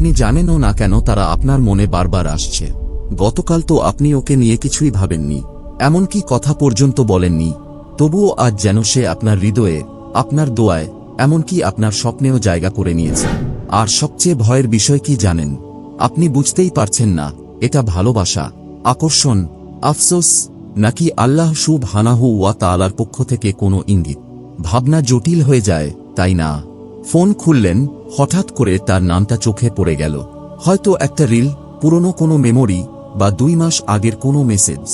আপনি জানেনও না কেন তারা আপনার মনে বারবার আসছে। গতকাল তো আপনি ওকে নিয়ে কিছুই ভাবেননি। এমনকি কথা পর্যন্ত বলেননি। তবুও আজ যেন সে আপনার হৃদয়ে, আপনার দোয়ায়, এমনকি আপনার স্বপ্নেও জায়গা করে নিয়েছে। আর সবচেয়ে ভয়ের বিষয় কি জানেন? আপনি বুঝতেই পারছেন না, এটা ভালোবাসা, আকর্ষণ, আফসোস, নাকি আল্লাহ সুব হানাহু ওয়া তালার পক্ষ থেকে কোনো ইঙ্গিত। ভাবনা জটিল হয়ে যায়, তাই না? ফোন খুললেন হঠাৎ করে তার নামটা চোখে পড়ে গেল। হয়তো একটা রিল, পুরনো কোনো মেমোরি বা দুই মাস আগের কোনো মেসেজ।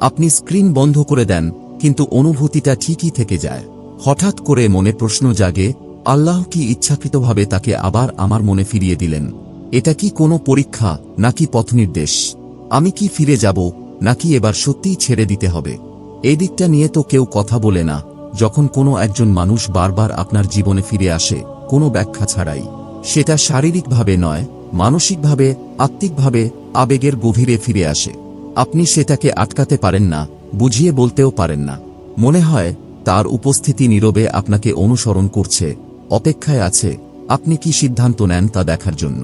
আপনি স্ক্রিন বন্ধ করে দেন, কিন্তু অনুভূতিটা ঠিকই থেকে যায়। হঠাৎ করে মনে প্রশ্ন জাগে, আল্লাহ কি ইচ্ছাকৃতভাবে তাকে আবার আমার মনে ফিরিয়ে দিলেন? এটা কি কোনো পরীক্ষা, নাকি পথ নির্দেশ? আমি কি ফিরে যাব, নাকি এবার সত্যিই ছেড়ে দিতে হবে? এই দিকটা নিয়ে তো কেউ কথা বলে না, যখন কোনো একজন মানুষ বারবার আপনার জীবনে ফিরে আসে। কোনো ব্যাখ্যা ছাড়াই। সেটা শারীরিকভাবে নয়, মানসিকভাবে, আত্মিকভাবে আবেগের গভীরে ফিরে আসে। আপনি সেটাকে আটকাতে পারেন না, বুঝিয়ে বলতেও পারেন না। মনে হয়, তার উপস্থিতি নীরবে আপনাকে অনুসরণ করছে, অপেক্ষায় আছে, আপনি কি সিদ্ধান্ত নেন তা দেখার জন্য।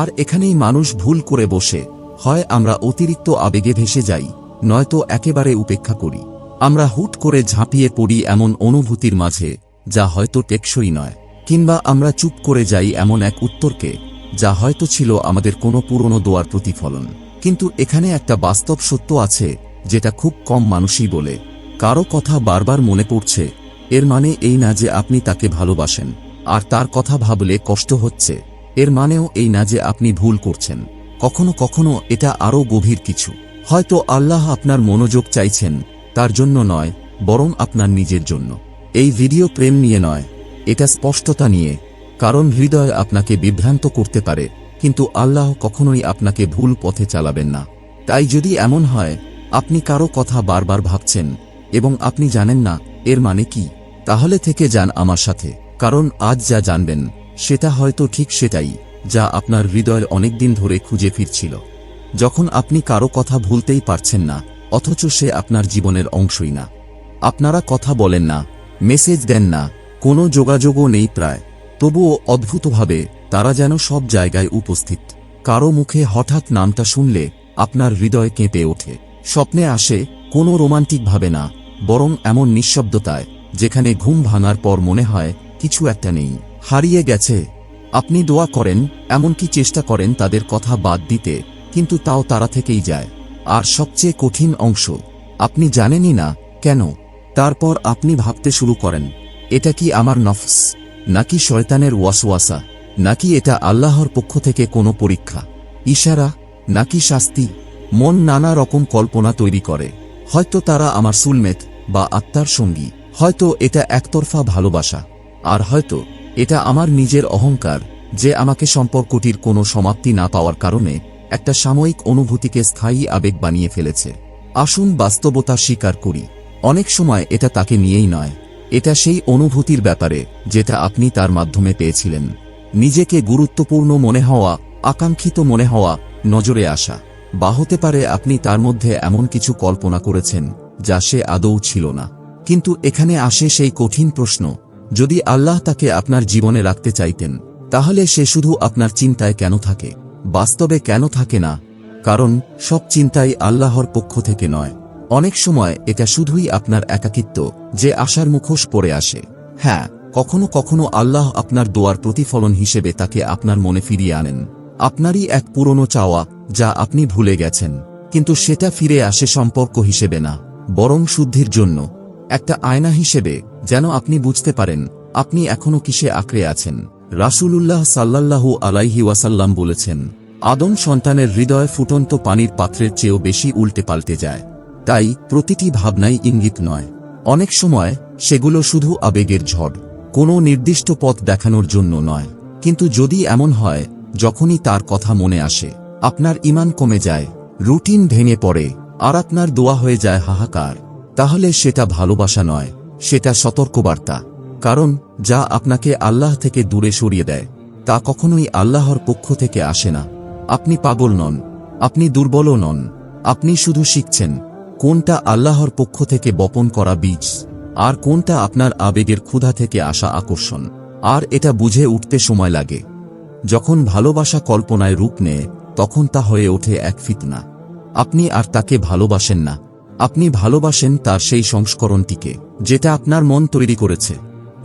আর এখানেই মানুষ ভুল করে বসে, হয় আমরা অতিরিক্ত আবেগে ভেসে যাই, নয়তো একেবারে উপেক্ষা করি। আমরা হুট করে ঝাঁপিয়ে পড়ি এমন অনুভূতির মাঝে, যা হয়তো টেকসই নয়। কিংবা আমরা চুপ করে যাই এমন এক উত্তরকে, যা হয়তো ছিল আমাদের কোনো পুরনো দোয়ার প্রতিফলন। কিন্তু এখানে একটা বাস্তব সত্য আছে, যেটা খুব কম মানুষই বলে। কারও কথা বারবার মনে পড়ছে, এর মানে এই না যে আপনি তাকে ভালোবাসেন, আর তার কথা ভাবলে কষ্ট হচ্ছে, এর মানেও এই না যে আপনি ভুল করছেন। কখনো কখনো এটা আরও গভীর কিছু। হয়তো আল্লাহ আপনার মনোযোগ চাইছেন, তার জন্য নয়, বরং আপনার নিজের জন্য। এই ভিডিও প্রেম নিয়ে নয় এটা স্পষ্টতা নিয়ে, কারণ হৃদয় আপনাকে বিভ্রান্ত করতে পারে, কিন্তু আল্লাহ কখনোই আপনাকে ভুল পথে চালাবেন না। তাই যদি এমন হয়, আপনি কারও কথা বারবার ভাবছেন, এবং আপনি জানেন না, এর মানে কি, তাহলে থেকে যান আমার সাথে, কারণ আজ যা জানবেন, সেটা হয়তো ঠিক সেটাই, যা আপনার হৃদয় অনেকদিন ধরে খুঁজে ফিরছিল। যখন আপনি কারও কথা ভুলতেই পারছেন না, অথচ সে আপনার জীবনের অংশই না। আপনারা কথা বলেন না, মেসেজ দেন না কোনো যোগাযোগও নেই প্রায়। তবুও অদ্ভুতভাবে তারা যেন সব জায়গায় উপস্থিত। কারও মুখে হঠাৎ নামটা শুনলে আপনার হৃদয় কেঁপে ওঠে। স্বপ্নে আসে কোনো রোমান্টিকভাবে না, বরং এমন নিঃশব্দতায়, যেখানে ঘুম ভাঙার পর মনে হয় কিছু একটা নেই। হারিয়ে গেছে। আপনি দোয়া করেন এমনকি চেষ্টা করেন তাদের কথা বাদ দিতে, কিন্তু তাও তারা থেকেই যায়। আর সবচেয়ে কঠিন অংশ, আপনি জানেনই না কেন, তারপর আপনি ভাবতে শুরু করেন। এটা কি আমার নফস? নাকি শয়তানের ওয়াসওয়াসা? নাকি এটা আল্লাহর পক্ষ থেকে কোনো পরীক্ষা? ইশারা? নাকি শাস্তি? মন নানা রকম কল্পনা তৈরি করে। হয়তো তারা আমার সুলমেত বা আত্মার সঙ্গী। হয়তো এটা একতরফা ভালোবাসা। আর হয়তো এটা আমার নিজের অহংকার যে আমাকে সম্পর্কটির কোনো সমাপ্তি না পাওয়ার কারণে একটা সাময়িক অনুভূতিকে স্থায়ী আবেগ বানিয়ে ফেলেছে। আসুন বাস্তবতা স্বীকার করি। অনেক সময় এটা তাকে নিয়েই নয়। এটা সেই অনুভূতির ব্যাপারে যেটা আপনি তার মাধ্যমে পেয়েছিলেন। নিজেকে গুরুত্বপূর্ণ মনে হওয়া, আকাঙ্ক্ষিত মনে হওয়া, নজরে আসা। বা হতে পারে আপনি তার মধ্যে এমন কিছু কল্পনা করেছেন, যা সে আদৌ ছিল না। কিন্তু এখানে আসে সেই কঠিন প্রশ্ন, যদি আল্লাহ তাকে আপনার জীবনে রাখতে চাইতেন, তাহলে সে শুধু আপনার চিন্তায় কেন থাকে? বাস্তবে কেন থাকে না? কারণ সব চিন্তাই আল্লাহর পক্ষ থেকে নয়। অনেক সময় এটা শুধুই আপনার একাকিত্ব যে আশার মুখোশ পড়ে আসে। হ্যাঁ কখনো কখনো আল্লাহ আপনার দোয়ার প্রতিফলন হিসেবে তাকে আপনার মনে ফিরিয়ে আনেন। আপনারই এক পুরনো চাওয়া যা আপনি ভুলে গেছেন, কিন্তু সেটা ফিরে আসে সম্পর্ক হিসেবে না, বরং শুদ্ধির জন্য। একটা আয়না হিসেবে যেন আপনি বুঝতে পারেন, আপনি এখনও কিসে আঁকড়ে আছেন। রাসূলুল্লাহ সাল্লাল্লাহু আলাইহি ওয়াসাল্লাম বলেছেন, আদম সন্তানের হৃদয় ফুটন্ত পানির পাত্রের চেয়েও বেশি উল্টে পাল্টে যায়। তাই প্রতিটি ভাবনাই ইঙ্গিত নয়। অনেক সময় সেগুলো শুধু আবেগের ঝড়, কোনো নির্দিষ্ট পথ দেখানোর জন্য নয়। কিন্তু যদি এমন হয়, যখনই তার কথা মনে আসে, আপনার ইমান কমে যায়, রুটিন ভেঙে পড়ে, আর আপনার দোয়া হয়ে যায় হাহাকার, তাহলে সেটা ভালোবাসা নয়, সেটা সতর্কবার্তা। কারণ যা আপনাকে আল্লাহ থেকে দূরে সরিয়ে দেয়, তা কখনোই আল্লাহর পক্ষ থেকে আসে না। আপনি পাগল নন, আপনি দুর্বলও নন, আপনি শুধু শিখছেন কোনটা আল্লাহর পক্ষ থেকে বপন করা বীজ? আর কোনটা আপনার আবেগের ক্ষুধা থেকে আসা আকর্ষণ? আর এটা বুঝে উঠতে সময় লাগে। যখন ভালোবাসা কল্পনায় রূপ নেয়, তখন তা হয়ে ওঠে এক ফিতনা। আপনি আর তাকে ভালোবাসেন না। আপনি ভালোবাসেন তার সেই সংস্করণটিকে, যেটা আপনার মন তৈরি করেছে।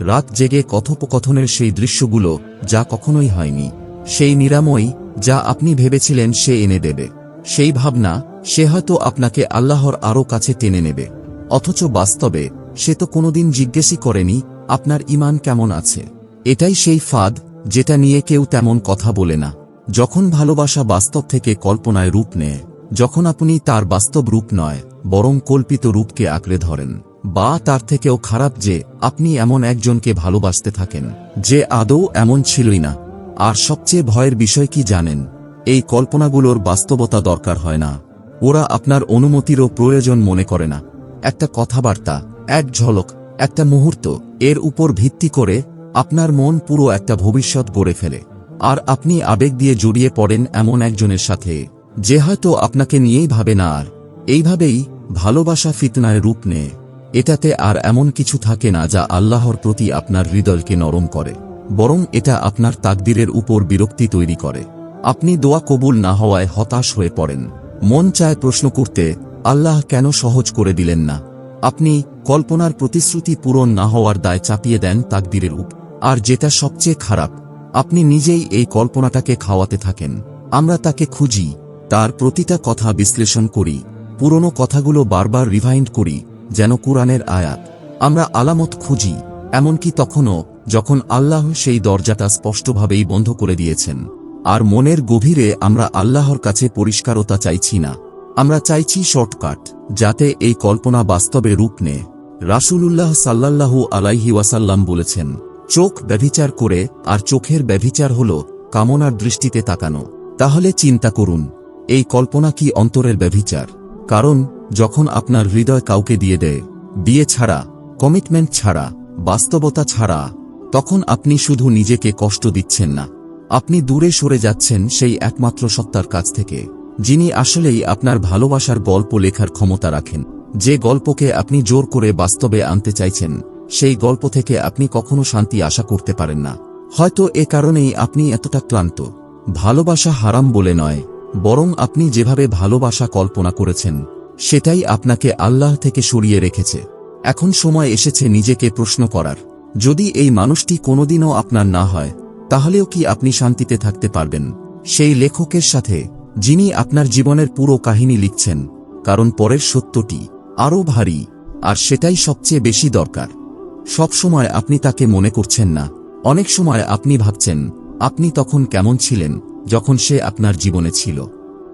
রাত জেগে কথোপকথনের সেই দৃশ্যগুলো, যা কখনোই হয়নি, সেই নিরাময়, যা আপনি ভেবেছিলেন সে এনে দেবে। সেই ভাবনা সে হয়তো আপনাকে আল্লাহর আরও কাছে টেনে নেবে। অথচ বাস্তবে সে তো কোনোদিন জিজ্ঞেসই করেনি, আপনার ইমান কেমন আছে? এটাই সেই ফাঁদ যেটা নিয়ে কেউ তেমন কথা বলে না। যখন ভালোবাসা বাস্তব থেকে কল্পনায় রূপ নেয়, যখন আপনি তার বাস্তব রূপ নয়, বরং কল্পিত রূপকে আঁকড়ে ধরেন, বা তার থেকেও খারাপ যে আপনি এমন একজনকে ভালোবাসতে থাকেন, যে আদৌ এমন ছিলই না। আর সবচেয়ে ভয়ের বিষয় কি জানেন? এই কল্পনাগুলোর বাস্তবতা দরকার হয় না। ওরা আপনার অনুমতিরও প্রয়োজন মনে করে না। একটা কথাবার্তা, এক ঝলক, একটা মুহূর্ত, এর উপর ভিত্তি করে আপনার মন পুরো একটা ভবিষ্যৎ গড়ে ফেলে। আর আপনি আবেগ দিয়ে জড়িয়ে পড়েন এমন একজনের সাথে, যে হয়তো আপনাকে নিয়েই ভাবে না আর। এইভাবেই ভালোবাসা ফিতনায় রূপ নেয়। এটাতে আর এমন কিছু থাকে না যা আল্লাহর প্রতি আপনার হৃদয়কে নরম করে, বরং এটা আপনার তাকদিরের উপর বিরক্তি তৈরি করে। আপনি দোয়া কবুল না হওয়ায় হতাশ হয়ে পড়েন। মন চায় প্রশ্ন করতে, আল্লাহ কেন সহজ করে দিলেন না? আপনি কল্পনার প্রতিশ্রুতি পূরণ না হওয়ার দায় চাপিয়ে দেন তাকদিরের উপ আর যেটা সবচেয়ে খারাপ, আপনি নিজেই এই কল্পনাটাকে খাওয়াতে থাকেন। আমরা তাকে খুঁজি, তার প্রতিটা কথা বিশ্লেষণ করি, পুরনো কথাগুলো বারবার রিভাইন্ড করি, যেন কুরআনের আয়াত। আমরা আলামত খুঁজি, এমনকি তখনও যখন আল্লাহ সেই দরজাটা স্পষ্টভাবেই বন্ধ করে দিয়েছেন। আর মনের গভীরে আমরা আল্লাহর কাছে পরিষ্কারতা চাইছি না। আমরা চাইছি শর্টকাট, যাতে এই কল্পনা বাস্তবে রূপ নেয়। রাসূলুল্লাহ সাল্লাল্লাহু আলাইহি ওয়াসাল্লাম বলেছেন, চোখ ব্যভিচার করে, আর চোখের ব্যভিচার হল কামনার দৃষ্টিতে তাকানো। তাহলে চিন্তা করুন, এই কল্পনা কি অন্তরের ব্যভিচার? কারণ, যখন আপনার হৃদয় কাউকে দিয়ে দেয়, বিয়ে ছাড়া, কমিটমেন্ট ছাড়া, বাস্তবতা ছাড়া, তখন আপনি শুধু নিজেকে কষ্ট দিচ্ছেন না। আপনি দূরে সরে যাচ্ছেন সেই একমাত্র সত্তার কাছ থেকে, যিনি আসলেই আপনার ভালোবাসার গল্প লেখার ক্ষমতা রাখেন। যে গল্পকে আপনি জোর করে বাস্তবে আনতে চাইছেন, সেই গল্প থেকে আপনি কখনো শান্তি আশা করতে পারেন না। হয়তো এ কারণেই আপনি এতটা ক্লান্ত। ভালোবাসা হারাম বলে নয়, বরং আপনি যেভাবে ভালোবাসা কল্পনা করেছেন, সেটাই আপনাকে আল্লাহ থেকে সরিয়ে রেখেছে। এখন সময় এসেছে নিজেকে প্রশ্ন করার। যদি এই মানুষটি কোনোদিনও আপনার না হয় তাহলেও কি আপনি শান্তিতে থাকতে পারবেন? সেই লেখকের সাথে, যিনি আপনার জীবনের পুরো কাহিনী লিখছেন, কারণ পরের সত্যটি আরও ভারী, আর সেটাই সবচেয়ে বেশি দরকার। সব সময় আপনি তাকে মনে করছেন না। অনেক সময় আপনি ভাবছেন, আপনি তখন কেমন ছিলেন যখন সে আপনার জীবনে ছিল।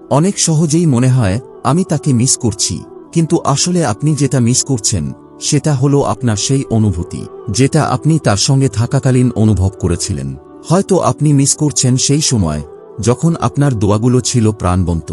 অনেক সহজেই মনে হয়, আমি তাকে মিস করছি, কিন্তু আসলে আপনি যেটা মিস করছেন, সেটা হলো আপনার সেই অনুভূতি, যেটা আপনি তার সঙ্গে থাকাকালীন অনুভব করেছিলেন। হয়তো আপনি মিস করছেন সেই সময়, যখন আপনার দোয়াগুলো ছিল প্রাণবন্ত।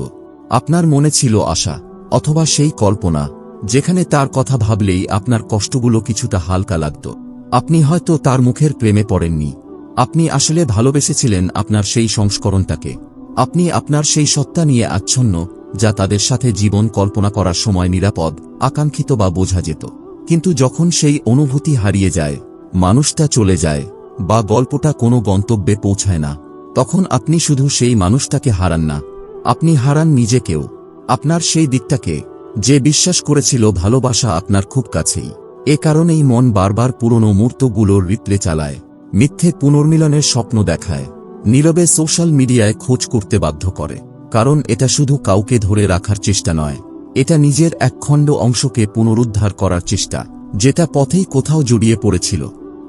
আপনার মনে ছিল আশা, অথবা সেই কল্পনা, যেখানে তার কথা ভাবলেই আপনার কষ্টগুলো কিছুটা হালকা লাগত। আপনি হয়তো তার মুখের প্রেমে পড়েননি। আপনি আসলে ভালোবেসেছিলেন আপনার সেই সংস্করণটাকে। আপনি আপনার সেই সত্তা নিয়ে আচ্ছন্ন, যা তাদের সাথে জীবন কল্পনা করার সময় নিরাপদ, আকাঙ্ক্ষিত বা বোঝা যেত। কিন্তু যখন সেই অনুভূতি হারিয়ে যায়, মানুষটা চলে যায় বা গল্পটা কোনো গন্তব্যে পৌঁছায় না। তখন আপনি শুধু সেই মানুষটাকে হারান না। আপনি হারান নিজেকেও। আপনার সেই দিকটাকে, যে বিশ্বাস করেছিল ভালোবাসা আপনার খুব কাছেই। এ কারণেই মন বারবার পুরনো মূর্তগুলোর রিপ্লে চালায়, মিথ্যে পুনর্মিলনের স্বপ্ন দেখায়, নীরবে সোশ্যাল মিডিয়ায় খোঁজ করতে বাধ্য করে। কারণ এটা শুধু কাউকে ধরে রাখার চেষ্টা নয়, এটা নিজের একখণ্ড অংশকে পুনরুদ্ধার করার চেষ্টা, যেটা পথেই কোথাও জড়িয়ে পড়েছিল।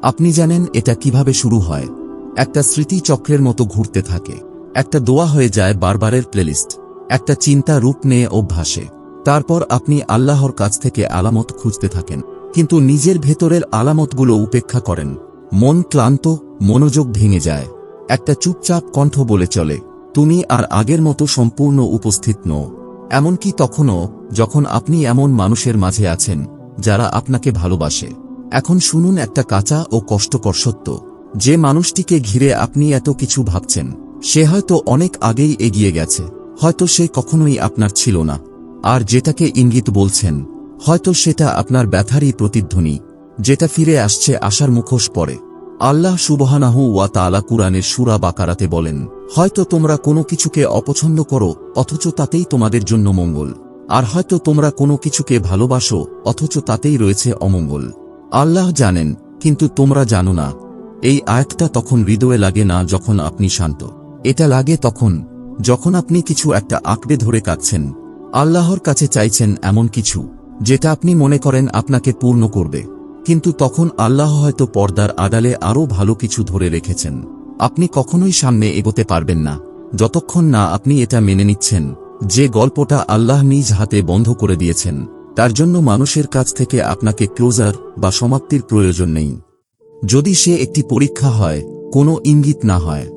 আপনি জানেন এটা কীভাবে শুরু হয়। একটা স্মৃতি চক্রের মতো ঘুরতে থাকে। একটা দোয়া হয়ে যায় বারবারের প্লেলিস্ট। একটা চিন্তা রূপ নিয়ে অভ্যাসে। তারপর আপনি আল্লাহর কাছ থেকে আলামত খুঁজতে থাকেন। কিন্তু নিজের ভেতরের আলামতগুলো উপেক্ষা করেন। মন ক্লান্ত, মনোযোগ ভেঙে যায়। একটা চুপচাপ কণ্ঠ বলে চলে, তুমি আর আগের মতো সম্পূর্ণ উপস্থিত নও। এমনকি তখনও, যখন আপনি এমন মানুষের মাঝে আছেন, যারা আপনাকে ভালোবাসে। এখন শুনুন একটা কাঁচা ও কষ্টকর সত্য। যে মানুষটিকে ঘিরে আপনি এত কিছু ভাবছেন, সে হয়তো অনেক আগেই এগিয়ে গেছে। হয়তো সে কখনোই আপনার ছিল না। আর যেটাকে ইঙ্গিত বলছেন, হয়তো সেটা আপনার ব্যথারই প্রতিধ্বনি, যেটা ফিরে আসছে আশার মুখোশ পরে। আল্লাহ সুবহানাহু ওয়া তালা কুরআনের সূরা বাকারাতে বলেন, হয়তো তোমরা কোনো কিছুকে অপছন্দ করো, অথচ তাতেই তোমাদের জন্য মঙ্গল। আর হয়তো তোমরা কোনো কিছুকে ভালোবাসো, অথচ তাতেই রয়েছে অমঙ্গল। আল্লাহ জানেন, কিন্তু তোমরা জানো না। এই আয়াতটা তখন হৃদয়ে লাগে না যখন আপনি শান্ত। এটা লাগে তখন, যখন আপনি কিছু একটা আঁকড়ে ধরে কাঁদছেন। আল্লাহর কাছে চাইছেন এমন কিছু, যেটা আপনি মনে করেন আপনাকে পূর্ণ করবে। কিন্তু তখন আল্লাহ হয়তো পর্দার আড়ালে আরও ভালো কিছু ধরে রেখেছেন। আপনি কখনোই সামনে এগোতে পারবেন না। যতক্ষণ না আপনি এটা মেনে নিচ্ছেন, যে গল্পটা আল্লাহ নিজ হাতে বন্ধ করে দিয়েছেন। তার জন্য মানুষের কাছ থেকে আপনাকে ক্লোজার বা সমাপ্তির প্রয়োজন নেই। যদি সে একটি পরীক্ষা হয়, কোনো ইঙ্গিত না হয়।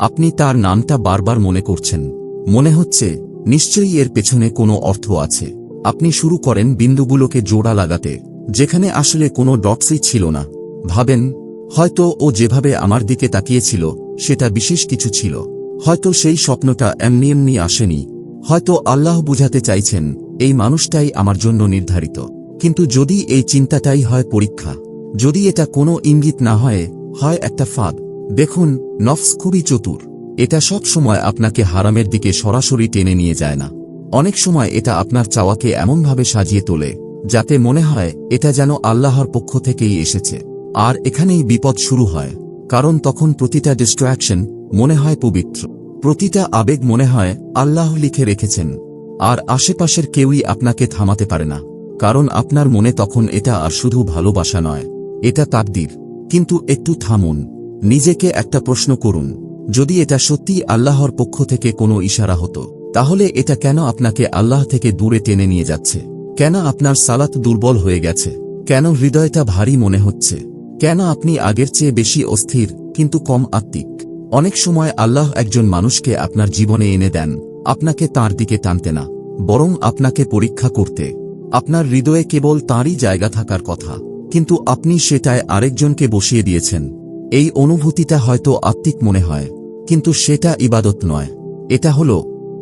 আপনি তার নামটা বারবার মনে করছেন। মনে হচ্ছে, নিশ্চয়ই এর পেছনে কোনো অর্থ আছে। আপনি শুরু করেন বিন্দুগুলোকে জোড়া লাগাতে, যেখানে আসলে কোনো ডটসই ছিল না। ভাবেন, হয়তো ও যেভাবে আমার দিকে তাকিয়েছিল, সেটা বিশেষ কিছু ছিল। হয়তো সেই স্বপ্নটা এমনি এমনি আসেনি। হয়তো আল্লাহ বুঝাতে চাইছেন এই মানুষটাই আমার জন্য নির্ধারিত। কিন্তু যদি এই চিন্তাটাই হয় পরীক্ষা, যদি এটা কোনো ইঙ্গিত না হয় হয় একটা ফাঁদ। দেখুন, নফস খুবই চতুর। এটা সব সময় আপনাকে হারামের দিকে সরাসরি টেনে নিয়ে যায় না। অনেক সময় এটা আপনার চাওয়াকে এমনভাবে সাজিয়ে তোলে, যাতে মনে হয় এটা যেন আল্লাহর পক্ষ থেকেই এসেছে। আর এখানেই বিপদ শুরু হয়, কারণ তখন প্রতিটা ডিস্ট্র্যাকশন মনে হয় পবিত্র। প্রতিটা আবেগ মনে হয় আল্লাহ লিখে রেখেছেন। আর আশেপাশের কেউই আপনাকে থামাতে পারে না। কারণ আপনার মনে তখন এটা আর শুধু ভালোবাসা নয়। এটা তাকদির। কিন্তু একটু থামুন। নিজেকে একটা প্রশ্ন করুন। যদি এটা সত্যি আল্লাহর পক্ষ থেকে কোনো ইশারা হতো, তাহলে এটা কেন আপনাকে আল্লাহ থেকে দূরে টেনে নিয়ে যাচ্ছে? কেন আপনার সালাত দুর্বল হয়ে গেছে? কেন হৃদয়টা ভারী মনে হচ্ছে? কেন আপনি আগের চেয়ে বেশি অস্থির, কিন্তু কম আত্মিক? অনেক সময় আল্লাহ একজন মানুষকে আপনার জীবনে এনে দেন। আপনাকে তার দিকে টানতে না, বরং আপনাকে পরীক্ষা করতে। আপনার হৃদয়ে কেবল তাঁরই জায়গা থাকার কথা, কিন্তু আপনি সেটায় আরেকজনকে বসিয়ে দিয়েছেন। এই অনুভূতিটা হয়তো আত্মিক মনে হয়, কিন্তু সেটা ইবাদত নয়। এটা হল,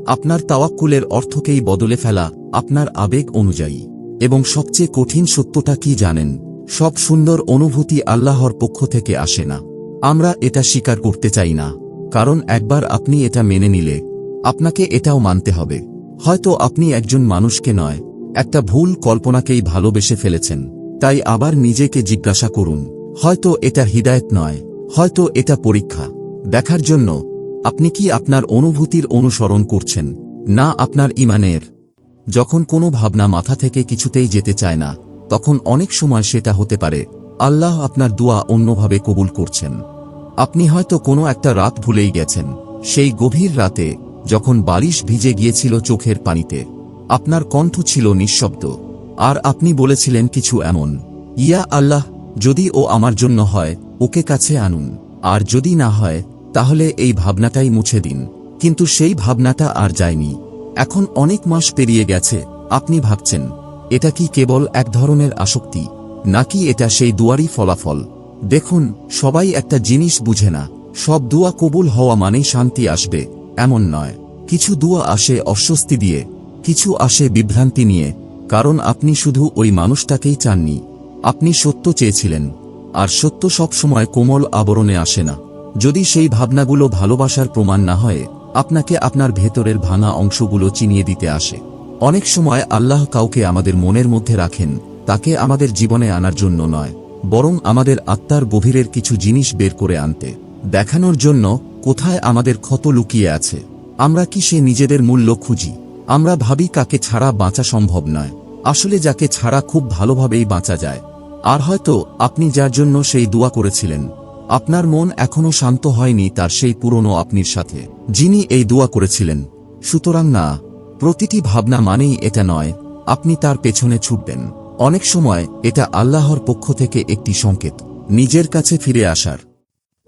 আপনার তাওয়াক্কুলের অর্থকেই বদলে ফেলা আপনার আবেগ অনুযায়ী। এবং সবচেয়ে কঠিন সত্যটা কি জানেন, সব সুন্দর অনুভূতি আল্লাহর পক্ষ থেকে আসে না। আমরা এটা স্বীকার করতে চাই না, কারণ একবার আপনি এটা মেনে নিলে আপনাকে এটাও মানতে হবে। হয়তো আপনি একজন মানুষকে নয়, একটা ভুল কল্পনাকেই ভালোবেসে ফেলেছেন। তাই আবার নিজেকে জিজ্ঞাসা করুন, হয়তো এটা হৃদায়ত নয়, হয়তো এটা পরীক্ষা। দেখার জন্য, আপনি কি আপনার অনুভূতির অনুসরণ করছেন? না আপনার ইমানের। যখন কোনো ভাবনা মাথা থেকে কিছুতেই যেতে চায় না, তখন অনেক সময় সেটা হতে পারে। আল্লাহ আপনার দোয়া অন্যভাবে কবুল করছেন। আপনি হয়তো কোনো একটা রাত ভুলেই গেছেন। সেই গভীর রাতে যখন বালিশ ভিজে গিয়েছিল চোখের পানিতে। আপনার কণ্ঠ ছিল নিঃশব্দ। আর আপনি বলেছিলেন কিছু এমন। ইয়া আল্লাহ, যদি ও আমার জন্য হয়, ওকে কাছে আনুন। আর যদি না হয়, তাহলে এই ভাবনাটাই মুছে দিন। কিন্তু সেই ভাবনাটা আর যায়নি। এখন অনেক মাস পেরিয়ে গেছে, আপনি ভাবছেন, এটা কি কেবল এক ধরনের আসক্তি, নাকি এটা সেই দুয়ারই ফলাফল? দেখুন, সবাই একটা জিনিস বুঝে না। সব দুয়া কবুল হওয়া মানেই শান্তি আসবে। এমন নয়। কিছু দুয়া আসে অস্বস্তি দিয়ে, কিছু আসে বিভ্রান্তি নিয়ে, কারণ আপনি শুধু ওই মানুষটাকেই চাননি। আপনি সত্য চেয়েছিলেন, আর সত্য সবসময় কোমল আবরণে আসে না। যদি সেই ভাবনাগুলো ভালোবাসার প্রমাণ না হয়, আপনাকে আপনার ভেতরের ভাঙা অংশগুলো চিনিয়ে দিতে আসে। অনেক সময় আল্লাহ কাউকে আমাদের মনের মধ্যে রাখেন, তাকে আমাদের জীবনে আনার জন্য নয়, বরং আমাদের আত্মার গভীরের কিছু জিনিস বের করে আনতে। দেখানোর জন্য কোথায় আমাদের ক্ষত লুকিয়ে আছে? আমরা কি সে নিজেদের মূল্য খুঁজি? আমরা ভাবি কাকে ছাড়া বাঁচা সম্ভব নয়। আসলে যাকে ছাড়া খুব ভালোভাবেই বাঁচা যায়। আর হয়তো আপনি যার জন্য সেই দোয়া করেছিলেন। আপনার মন এখনও শান্ত হয়নি তার সেই পুরনো আপনির সাথে, যিনি এই দোয়া করেছিলেন। সুতরাং না, প্রতিটি ভাবনা মানেই এটা নয়, আপনি তার পেছনে ছুটবেন। অনেক সময় এটা আল্লাহর পক্ষ থেকে একটি সংকেত, নিজের কাছে ফিরে আসার।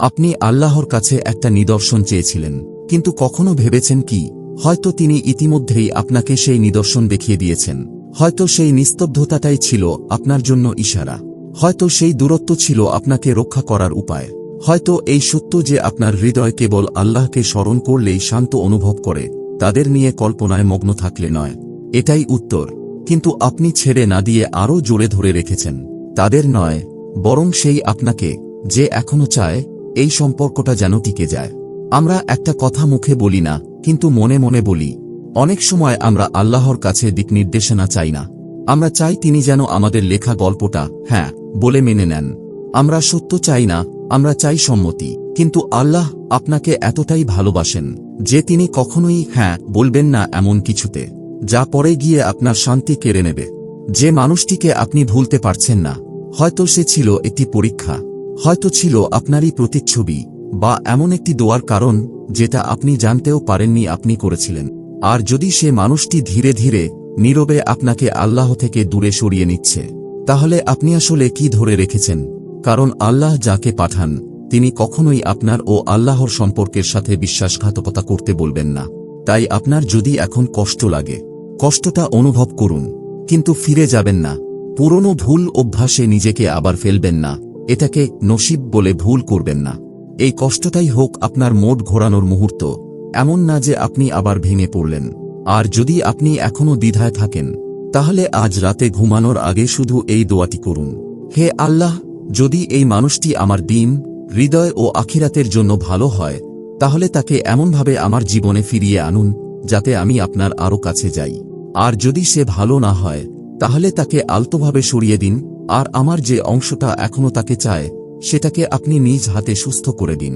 আপনি আল্লাহর কাছে একটা নিদর্শন চেয়েছিলেন, কিন্তু কখনো ভেবেছেন কি? হয়তো তিনি ইতিমধ্যেই আপনাকে সেই নিদর্শন দেখিয়ে দিয়েছেন। হয়তো সেই নিস্তব্ধতাটাই ছিল আপনার জন্য ইশারা। হয়তো সেই দূরত্ব ছিল আপনাকে রক্ষা করার উপায়। হয়তো এই সত্য যে আপনার হৃদয় কেবল আল্লাহকে স্মরণ করলেই শান্ত অনুভব করে, তাদের নিয়ে কল্পনায় মগ্ন থাকলে নয়। এটাই উত্তর। কিন্তু আপনি ছেড়ে না দিয়ে আরও জোরে ধরে রেখেছেন। তাদের নয়, বরং সেই আপনাকে, যে এখনও চায় এই সম্পর্কটা যেন টিকে যায়। আমরা একটা কথা মুখে বলি না, কিন্তু মনে মনে বলি। অনেক সময় আমরা আল্লাহর কাছে দিক নির্দেশনা চাই না। আমরা চাই তিনি যেন আমাদের লেখা গল্পটা হ্যাঁ বলে মেনে নেন। আমরা সত্য চাই না, আমরা চাই সম্মতি। কিন্তু আল্লাহ আপনাকে এতটাই ভালোবাসেন, যে তিনি কখনোই হ্যাঁ বলবেন না এমন কিছুতে। যা পরে গিয়ে আপনার শান্তি কেড়ে নেবে। যে মানুষটিকে আপনি ভুলতে পারছেন না, হয়তো সে ছিল একটি পরীক্ষা। হয়তো ছিল আপনারই প্রতিচ্ছবি বা এমন একটি দোয়ার কারণ যেটা আপনি জানতেও পারেননি আপনি করেছিলেন। আর যদি সে মানুষটি ধীরে ধীরে নীরবে আপনাকে আল্লাহ থেকে দূরে সরিয়ে নিচ্ছে, তাহলে আপনি আসলে কি ধরে রেখেছেন? কারণ আল্লাহ যাকে পাঠান, তিনি কখনোই আপনার ও আল্লাহর সম্পর্কের সাথে বিশ্বাসঘাতকতা করতে বলবেন না। তাই আপনার যদি এখন কষ্ট লাগে, কষ্টটা অনুভব করুন, কিন্তু ফিরে যাবেন না। পুরনো ভুল অভ্যাসে নিজেকে আবার ফেলবেন না। এটাকে নসিব বলে ভুল করবেন না। এই কষ্টটাই হোক আপনার মোট ঘোরানোর মুহূর্ত। এমন না যে আপনি আবার ভেঙে পড়লেন। আর যদি আপনি এখনও দ্বিধায় থাকেন, তাহলে আজ রাতে ঘুমানোর আগে শুধু এই দোয়াটি করুন। হে আল্লাহ, যদি এই মানুষটি আমার দিন, হৃদয় ও আখিরাতের জন্য ভালো হয়, তাহলে তাকে এমনভাবে আমার জীবনে ফিরিয়ে আনুন, যাতে আমি আপনার আরও কাছে যাই। আর যদি সে ভালো না হয়, তাহলে তাকে আলতোভাবে সরিয়ে দিন আর আমার যে অংশটা এখনও তাকে চায়, সেটাকে আপনি নিজ হাতে সুস্থ করে দিন।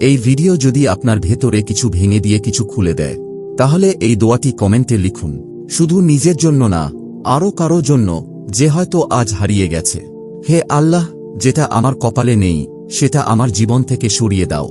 এই ভিডিও যদি আপনার ভেতরে কিছু ভেঙে দিয়ে কিছু খুলে দেয়, তাহলে এই দোয়াটি কমেন্টে লিখুন। শুধু নিজের জন্য না, আরও কারও জন্য, যে হয়তো আজ হারিয়ে গেছে। হে আল্লাহ, যেটা আমার কপালে নেই, সেটা আমার জীবন থেকে সরিয়ে দাও।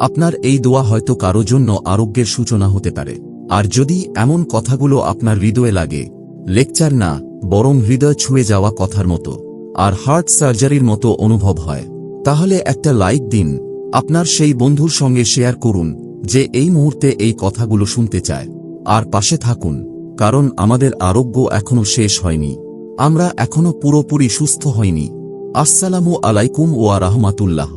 আপনার এই দোয়া হয়তো কারও জন্য আরোগ্যের সূচনা হতে পারে। আর যদি এমন কথাগুলো আপনার হৃদয়ে লাগে, লেকচার না, বরং হৃদয় ছুঁয়ে যাওয়া কথার মতো। আর হার্ট সার্জারির মতো অনুভব হয়। তাহলে একটা লাইক দিন। আপনার সেই বন্ধুর সঙ্গে শেয়ার করুন, যে এই মুহূর্তে এই কথাগুলো শুনতে চায়। আর পাশে থাকুন, কারণ আমাদের আরোগ্য এখনও শেষ হয়নি। আমরা এখনও পুরোপুরি সুস্থ হইনি আসসালামু আলাইকুম ওয়া রাহমাতুল্লাহ।